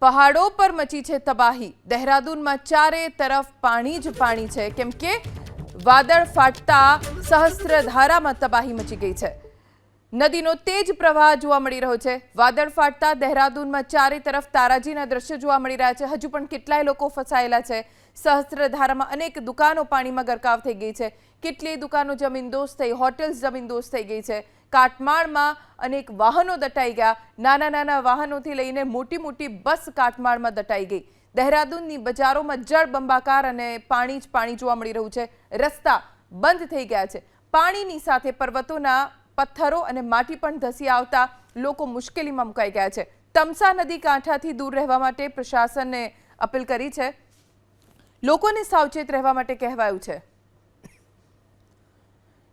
પહાડો પર મચી છે તબાહી. દહેરાદૂનમાં ચારે તરફ પાણી જ પાણી છે. કેમ કે વાદળ ફાટતા સહસ્ત્રધારામાં તબાહી મચી ગઈ છે. નદીનો તેજ પ્રવાહ જોવા મળી રહ્યો છે. વાદળ ફાટતા દહેરાદૂનમાં ચારે તરફ તારાજીના દ્રશ્યો જોવા મળી રહ્યા છે. હજુ પણ કેટલાય લોકો ફસાયેલા છે. સહસ્ત્રધારામાં અનેક દુકાનો પાણીમાં ગરકાવ થઈ ગઈ છે. કેટલીય દુકાનો જમીનદોસ્ત થઈ, હોટેલ્સ જમીનદોસ્ત થઈ ગઈ છે. કાટમાળમાં અનેક વાહનો દટાઈ ગયા. નાના નાના વાહનોથી લઈને મોટી મોટી બસ કાટમાળમાં દટાઈ ગઈ. દહેરાદૂનની બજારોમાં જળ બંબાકાર અને પાણી જ પાણી જોવા મળી રહ્યું છે. રસ્તા બંધ થઈ ગયા છે. પાણીની સાથે પર્વતોના પથ્થરો અને માટી પણ ધસી આવતા લોકો મુશ્કેલીમાં મુકાઈ ગયા છે. તમસા નદી કાંઠાથી દૂર રહેવા માટે પ્રશાસને અપીલ કરી છે. લોકોને સાવચેત રહેવા માટે કહેવાયું છે.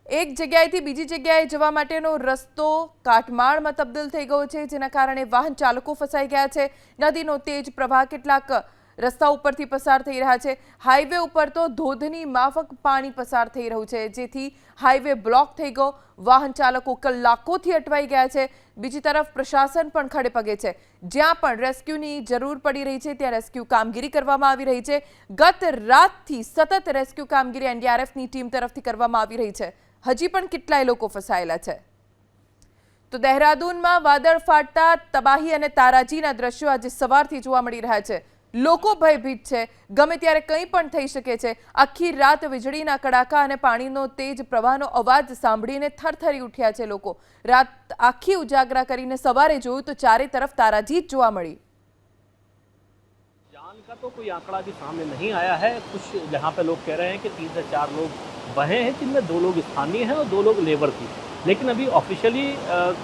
એક જગ્યાએથી બીજી જગ્યાએ જવા માટેનો રસ્તો કાટમાળમાં તબદીલ થઈ ગયો છે, જેના કારણે વાહન ચાલકો ફસાઈ ગયા છે. નદીનો તેજ પ્રવાહ કેટલાક રસ્તા ઉપરથી પસાર થઈ રહ્યા છે. હાઈવે ઉપર તો ધોધની માફક પાણી પસાર થઈ રહ્યું છે. જેથી હાઈવે બ્લોક થઈ ગયો. વાહન ચાલકો કલાકોથી અટવાઈ ગયા છે. બીજી તરફ પ્રશાસન પણ ખડે પગે છે. જ્યાં પણ રેસ્ક્યુની જરૂર પડી રહી છે, ત્યાં રેસ્ક્યુ કામગીરી કરવામાં આવી રહી છે. ગત રાતથી સતત રેસ્ક્યુ કામગીરી એનડીઆરએફની ટીમ તરફથી કરવામાં આવી રહી છે. હજી પણ કેટલાય લોકો ફસાયેલા છે. તો દહેરાદૂનમાં વાદળ ફાટતા તબાહી અને તારાજીના દ્રશ્યો આજે સવારથી જોવા મળી રહ્યા છે. લોકો ભયભીત છે ગમે ત્યારે કંઈ પણ થઈ શકે છે આખી રાત વીજળીના કડાકા અને પાણીનો તેજ પ્રવાહનો અવાજ સાંભળીને થરથરી ઉઠ્યા છે લોકો રાત આખી ઉજાગરા કરીને સવારે જોયું તો ચારે તરફ તારાજી જ જોવા મળી जान का तो कोई आंकड़ा अभी सामने नहीं आया है कुछ जहाँ पे लोग कह रहे हैं कि तीन से चार लोग बहे हैं जिनमें दो लोग स्थानीय हैं और दो लोग लेबर थी लेकिन अभी ऑफिशियली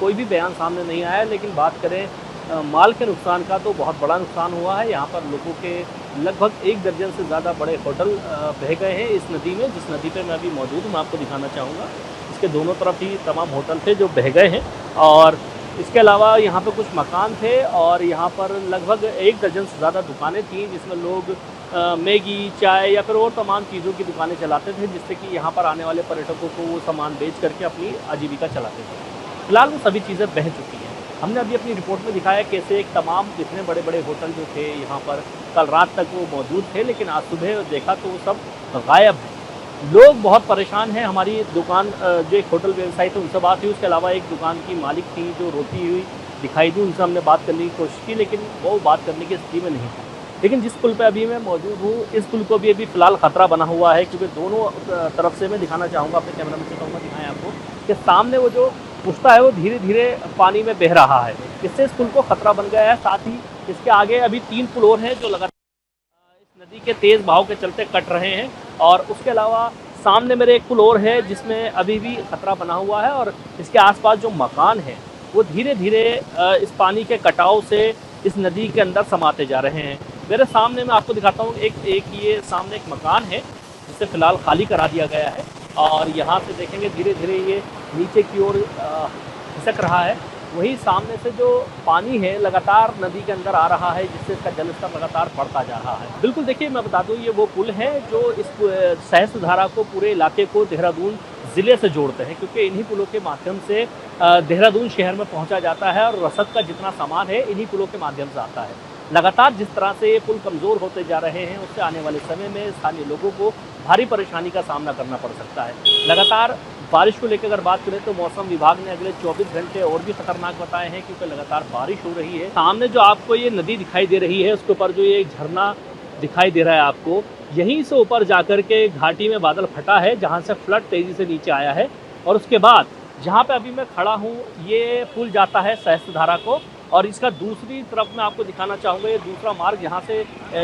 कोई भी बयान सामने नहीं आया है लेकिन बात करें अ, माल के नुकसान का तो बहुत बड़ा नुकसान हुआ है। यहाँ पर लोगों के लगभग एक दर्जन से ज़्यादा बड़े होटल बह गए हैं इस नदी में, जिस नदी पर मैं अभी मौजूद हूँ, मैं आपको दिखाना चाहूँगा। इसके दोनों तरफ़ ही तमाम होटल थे जो बह गए हैं और इसके अलावा यहाँ पर कुछ मकान थे और यहाँ पर लगभग एक दर्जन से ज़्यादा दुकानें थी, जिसमें लोग मैगी, चाय या फिर और तमाम चीज़ों की दुकानें चलाते थे, जिससे कि यहाँ पर आने वाले पर्यटकों को वो सामान बेच करके अपनी आजीविका चलाते थे। फ़िलहाल वो सभी चीज़ें बह चुकी हैं। हमने अभी अपनी रिपोर्ट में दिखाया कैसे एक तमाम जितने बड़े बड़े होटल जो थे यहाँ पर कल रात तक वो मौजूद थे, लेकिन आज सुबह देखा तो वो सब गायब हैं। लोग बहुत परेशान हैं। हमारी दुकान जो एक होटल व्यवसायी थे उनसे बात हुई। उसके अलावा एक दुकान की मालिक थी जो रोती हुई दिखाई दी। उनसे हमने बात करने की कोशिश की, लेकिन वो बात करने की स्थिति में नहीं थी लेकिन जिस पुल पर अभी मैं मौजूद हूँ, इस पुल को भी अभी फ़िलहाल खतरा बना हुआ है, क्योंकि दोनों तरफ़ से मैं दिखाना चाहूँगा, अपने कैमरा में से कहूँगा दिखाएँ आपको, कि सामने वो जो पुश्ता है वो धीरे धीरे पानी में बह रहा है। इससे इस पुल को खतरा बन गया है। साथ ही इसके आगे अभी तीन पुल और हैं जो लगातार इस नदी के तेज बहाव के चलते कट रहे हैं और उसके अलावा सामने मेरे एक पुल और है जिसमें अभी भी खतरा बना हुआ है और इसके आसपास जो मकान हैं, वो धीरे धीरे इस पानी के कटाव से इस नदी के अंदर समाते जा रहे हैं। मेरे सामने मैं आपको दिखाता हूँ एक एक ये सामने एक मकान है, जिसे फ़िलहाल खाली करा दिया गया है और यहाँ से देखेंगे धीरे धीरे ये नीचे की ओर खिसक रहा है। वहीं सामने से जो पानी है, लगातार नदी के अंदर आ रहा है, जिससे इसका जलस्तर लगातार बढ़ता जा रहा है। बिल्कुल देखिए, मैं बता दूँ, ये वो पुल है जो इस सहस्त्र धारा को पूरे इलाके को देहरादून ज़िले से जोड़ते हैं, क्योंकि इन्हीं पुलों के माध्यम से देहरादून शहर में पहुँचा जाता है और रसद का जितना सामान है, इन्हीं पुलों के माध्यम से आता है। लगातार जिस तरह से ये पुल कमज़ोर होते जा रहे हैं, उससे आने वाले समय में स्थानीय लोगों को भारी परेशानी का सामना करना पड़ सकता है। लगातार बारिश को लेकर अगर बात करें तो मौसम विभाग ने अगले 24 घंटे और भी खतरनाक बताए हैं, क्योंकि लगातार बारिश हो रही है। सामने जो आपको ये नदी दिखाई दे रही है, उसके ऊपर जो ये झरना दिखाई दे रहा है आपको, यहीं से ऊपर जाकर के घाटी में बादल फटा है, जहाँ से फ्लड तेज़ी से नीचे आया है। और उसके बाद, जहाँ पे अभी मैं खड़ा हूँ, ये पुल जाता है सहस्त्र धारा को और इसका दूसरी तरफ़ मैं आपको दिखाना चाहूँगा, ये दूसरा मार्ग यहाँ से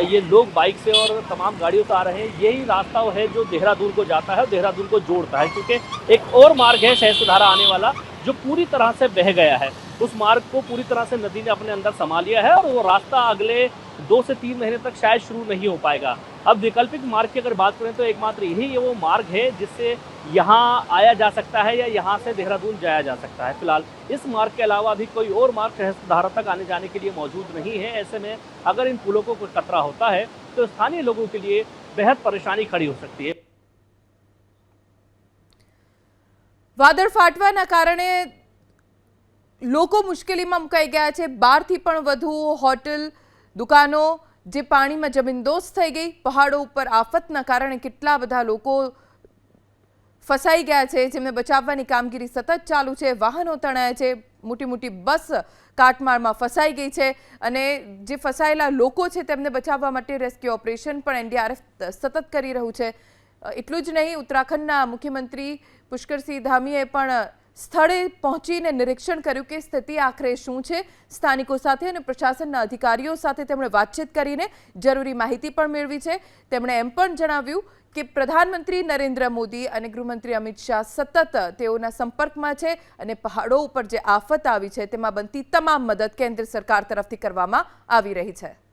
ये लोग बाइक से और तमाम गाड़ियों से आ रहे हैं, यही रास्ता वो है जो देहरादून को जाता है और देहरादून को जोड़ता है, क्योंकि एक और मार्ग है शहर सुधारा आने वाला, जो पूरी तरह से बह गया है। उस मार्ग को पूरी तरह से नदी ने अपने अंदर समा लिया है और वो रास्ता अगले दो से तीन महीने तक शायद शुरू नहीं हो पाएगा अब वैकल्पिक मार्ग की अगर बात करें तो एकमात्र यही ये वो मार्ग है जिससे यहाँ आया जा सकता है या यहाँ से देहरादून जाया जा सकता है फिलहाल इस मार्ग के अलावा अभी कोई और मार्ग सहस्त्रधारा तक आने जाने के लिए मौजूद नहीं है ऐसे में अगर इन पुलों को कोई खतरा होता है तो स्थानीय लोगों के लिए बेहद परेशानी खड़ी हो सकती है વાદળ ફાટવાના કારણે લોકો મુશ્કેલીમાં મુકાઈ ગયા છે. બારથી પણ વધુ હોટલ, દુકાનો જે પાણીમાં જમીનદોસ્ત થઈ ગઈ, પહાડો ઉપર આફતના કારણે કેટલા બધા લોકો ફસાઈ ગયા છે, જેમને બચાવવાની કામગીરી સતત ચાલુ છે. વાહનો તણાયા છે. મોટી મોટી બસ કાટમાળમાં ફસાઈ ગઈ છે અને જે ફસાયેલા લોકો છે તેમને બચાવવા માટે રેસ્ક્યુ ઓપરેશન પણ એનડીઆરએફ સતત કરી રહ્યું છે. એટલું જ નહીં, ઉત્તરાખંડના મુખ્યમંત્રી પુષ્કરસિંહ ધામીએ પણ સ્થળે પહોંચીને નિરીક્ષણ કર્યું કે સ્થિતિ આખરે શું છે. સ્થાનિકો સાથે અને પ્રશાસનના અધિકારીઓ સાથે તેમણે વાતચીત કરીને જરૂરી માહિતી પણ મેળવી છે. તેમણે એમ પણ જણાવ્યું કે પ્રધાનમંત્રી નરેન્દ્ર મોદી અને ગૃહમંત્રી અમિત શાહ સતત તેઓના સંપર્કમાં છે અને પહાડો ઉપર જે આફત આવી છે તેમાં બનતી તમામ મદદ કેન્દ્ર સરકાર તરફથી કરવામાં આવી રહી છે.